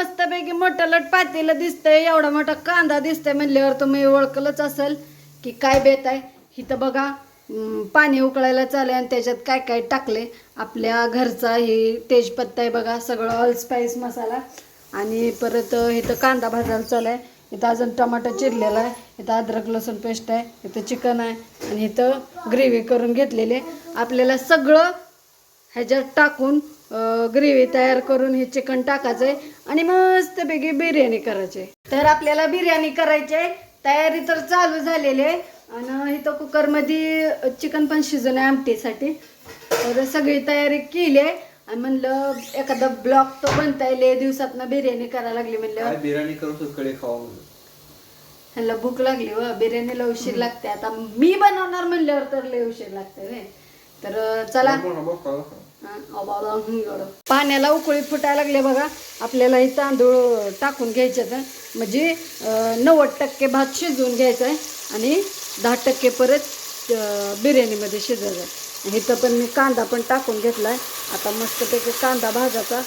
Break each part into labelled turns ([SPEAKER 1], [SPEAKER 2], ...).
[SPEAKER 1] मस्तपैकी मोठं लट पातेलं दिसतंय एवढा मोठा कांदा दिसतंय म्हणल्यावर तुम्ही ओळखलंच असेल की काय बेत आहे. इथं बघा पाणी उकळायला चालू आणि त्याच्यात काय काय टाकले आपल्या घरचा हे तेजपत्ता आहे बघा सगळं ऑल स्पाइस मसाला. आणि परत इथं कांदा भाजायला चालू आहे इथं अजून टमाटर चिरलेला आहे. इथं अद्रक लसूण पेस्ट आहे. इथं चिकन आहे. आणि इथं ग्रेव्ही करून घेतलेले आपल्याला सगळं ह्याच्यात टाकून ग्रेव्ही तयार करून हे चिकन टाकायचं आहे आणि मस्तपैकी बिर्याणी करायची. तर आपल्याला बिर्याणी करायची आहे तयारी तर चालू झालेली आहे. आणि इथं कुकरमध्ये चिकन पण शिजून आहे आमटीसाठी. तर सगळी तयारी केली आहे. आणि म्हणलं एखादा ब्लॉक तो बनता येईल. लय दिवसातनं बिर्याणी करायला लागली म्हणलं.
[SPEAKER 2] बिर्याणी करून.
[SPEAKER 1] ह्याला भूक लागली व. बिर्याणीला उशीर लागते आता मी बनवणार म्हणल्यावर तर लय उशीर लागते. तर चला. पाण्याला उकळी फुटायला लागले बघा. आपल्याला हे तांदूळ टाकून घ्यायचे तर म्हणजे नव्वद टक्के भात शिजवून घ्यायचा आहे आणि दहा टक्के परत बिर्याणीमध्ये शिजवायचं आहे. इथं पण मी कांदा पण टाकून घेतला आहे आता मस्तपैकी कांदा भाजायचा.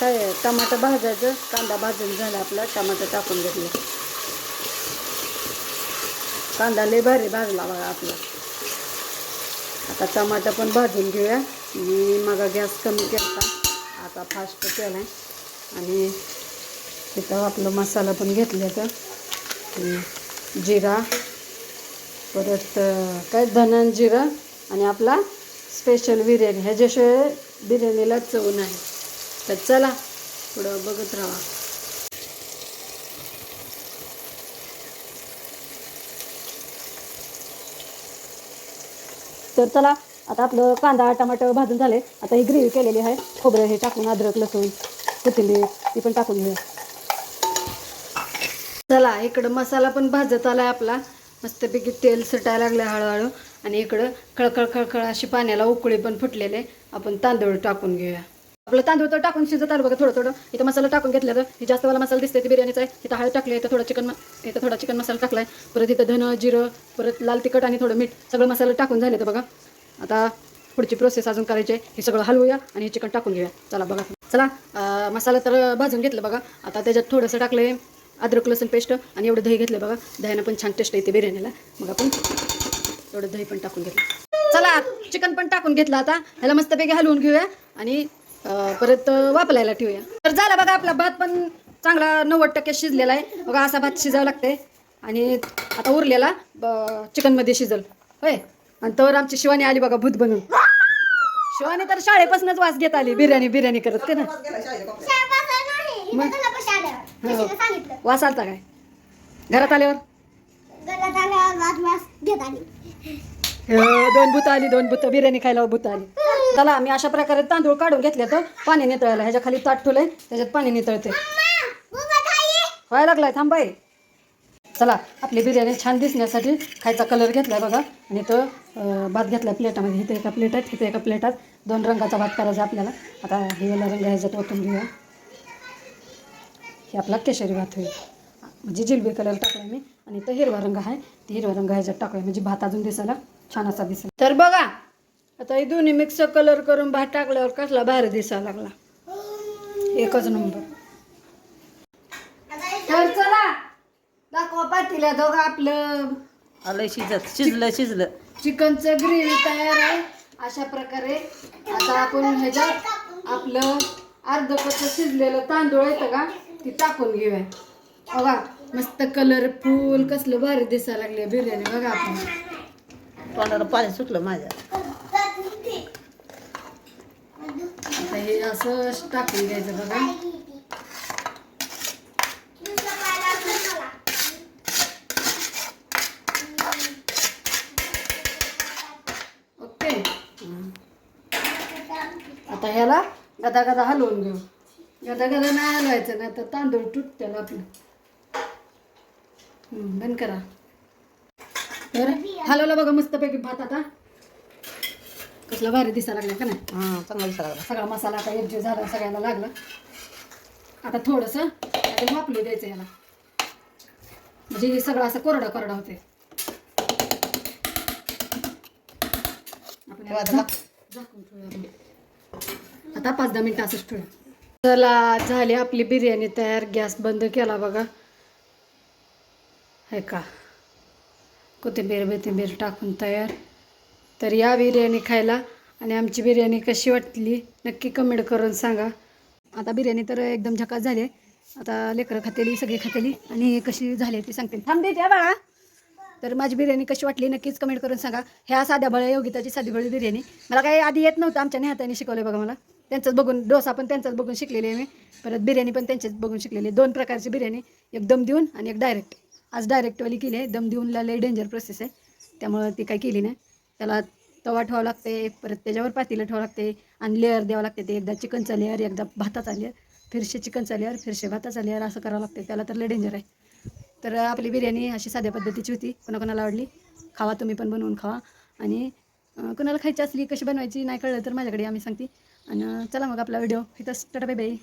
[SPEAKER 1] काय टमाटा भाजायचं. कांदा भाजून झाला आपला. टमाटा टाकून घेतला. कांदा लय भारी भाजला बघा आपला. आता टमाटा पण भाजून घेऊया. मी मग गॅस कमी केला आता फास्ट केला आणि तिथं आपलं मसाला पण घेतला तर. जिरा परत काय धनन जिरा आणि आपला स्पेशल बिर्याणी. ह्याच्याशिवाय बिर्याणीला चव नाही. तर चला पुढं बघत राहा. तर चला आता आपलं कांदा टमाटर भाजून झाले. आता ही ग्रेव्ही केलेली आहे. खोबरं हे टाकून अद्रक लसूण कोथिंबीर ती पण टाकून घेऊ चला इकडं मसाला पण भाजत आहे आपला. मस्तपैकी तेल सुटायला लागलं हळूहळू. आणि इकडं खळखळ खळखळ अशी पाण्याला उकळी पण फुटलेले आपण तांदूळ टाकून घेऊया. आपलं तांदूळ तर टाकून शिजत आलं बघा थोडं थोडं. इथं मसाला टाकून घेतलं तर हे जास्त वाला मसाला दिसते ती बिर्याणीचा आहे. इथं हळद टाकले इथं थोडं चिकन इथं थोडा चिकन मसाला टाकलाय. परत इथं धन जिरं परत लाल तिखट आणि थोडं मीठ. सगळं मसाला टाकून झाले तर बघा. आता पुढची प्रोसेस अजून करायची आहे. हे सगळं हलवूया आणि हे चिकन टाकून घेऊया. चला बघा. चला मसाला तर भाजून घेतलं बघा. आता त्याच्यात थोडंसं टाकलं अद्रक लसूण पेस्ट आणि एवढं दही घेतलं बघा. दह्यानं पण छान टेस्ट येते बिर्याणीला. मग आपण एवढं दही पण टाकून घेतलं. चला चिकन पण टाकून घेतलं आता. ह्याला मस्तपैकी हलवून घेऊया आणि परत वापरायला ठेवूया. तर झाला बघा आपला भात पण चांगला नव्वद टक्के शिजलेला आहे. बघा असा भात शिजावा लागते आणि आता उरलेला ब- चिकनमध्ये शिजल. होय? आणि तर आमची शिवानी आली बघा भूत बनून. शिवानी तर शाळेपासूनच वास घेत आली बिर्याणी बिर्याणी करत ते ना मग? हो. वास आलता काय? घरात आल्यावर? दोन भूत आली दोन भूत. बिर्याणी खायला भूत आली. चला आम्ही अशा प्रकारे तांदूळ काढून घेतले तर पाणी नितळायला. ह्याच्या खाली ताट ठेवलंय त्याच्यात पाणी नितळते व्हायला लागलाय थांबाय चला आपली बिर्याणी छान दिसण्यासाठी खायचा कलर घेतला बघा. आणि तो भात घेतला प्लेटामध्ये. इथे एका प्लेटात तिथे एका प्लेटात दोन रंगाचा भात करायचा आपल्याला. आता हिरव्या रंग ह्याच्यात ओतून घेऊया. हे आपला केशरी भात होईल. म्हणजे जिलबी कलर टाकला मी. आणि तो हिरवा रंग आहे. ते हिरवा रंग ह्याच्यात टाकूया म्हणजे भात अजून दिसायला छान असा दिसेल. तर बघा आता हे दोन्ही मिक्स कलर करून भात टाकल्यावर कसला भारी दिसायला लागला. एकच नंबर तर चला पातीला दोघं आपलं.
[SPEAKER 3] आलं शिजत शिजलं शिजलं.
[SPEAKER 1] चिकनचं ग्रेव्ही तयार आहे. अशा प्रकारे आता आपण ह्याच्यात आपलं अर्ध कच्चं शिजलेलं तांदूळ येतं का ती टाकून घेऊया. बघा मस्त कलरफुल कसलं भारी दिसायला लागले बिर्याणी बघा आपण.
[SPEAKER 3] तोंडाला पाणी सुटलं माझ्या.
[SPEAKER 1] आता हे असं टाकून घ्यायचं बघा. आता ह्याला गदा गदा हलवून घेऊ. गदा गदा नाही हलवायचं ना तर तांदूळ तुटतील आपलं. हम्म, बंद करा. तर हलवला बघा मस्तपैकी भात आता. कसला भारी दिसायला लागला का नाही?
[SPEAKER 3] हां चांगला दिसायला लागला.
[SPEAKER 1] सगळा मसाला आता एकजीव झाला सगळ्यांना लागला. आता थोडंसं त्याच्यात वापरू द्यायचं याला म्हणजे हे सगळं असं कोरडा कोरडा होते आपण झाकून ठेवूया. आता पाच दहा मिनटं असंच ठेवू चला झाली आपली बिर्याणी तयार. गॅस बंद केला बघा. आहे का? कोथिंबीर बिथिंबीर टाकून तयार. तर या बिर्याणी खायला आणि आमची बिर्याणी कशी वाटली नक्की कमेंट करून सांगा. आता बिर्याणी तर एकदम झकास झाली आहे. आता लेकरं खातेली सगळी खातेली आणि कशी झाली ती सांगते थांबते द्या बाळा. तर माझी बिर्याणी कशी वाटली नक्कीच कमेंट करून सांगा. ह्या साध्या बळ्या योगिताची साधी बळी बिर्याणी. मला काही आधी येत नव्हतं आमच्या नेहाताने शिकवलं बघा मला. त्यांचंच बघून डोसा पण त्यांचाच बघून शिकलेले मी. परत बिर्याणी पण त्यांच्याच बघून शिकलेली दोन प्रकारची बिर्याणी एक दम देऊन आणि एक डायरेक्ट आज डायरेक्टवाली केली आहे. दम देऊनला लय डेंजर प्रोसेस आहे. त्यामुळं ती काही केली नाही. त्याला तवा ठेवावा लागते परत त्याच्यावर पातीला ठेवावं लागते आणि लेअर द्यावं लागते ते. एकदा चिकनचा लेअर एकदा भाताचा लेअर फिरशे चिकनचा लेअर फिरशे भाताचा लेअर असं करावं लागते. त्याला तर लय डेंजर आहे. तर आपली बिर्याणी अशी साध्या पद्धतीची होती. कोणाकोणाला आवडली? खावा तुम्ही पण बनवून खावा. आणि कोणाला खायची असली कशी बनवायची नाही कळलं तर माझ्याकडे आम्ही सांगते. आणि चला मग आपला व्हिडिओ. इथंच टाटा बाय बाय.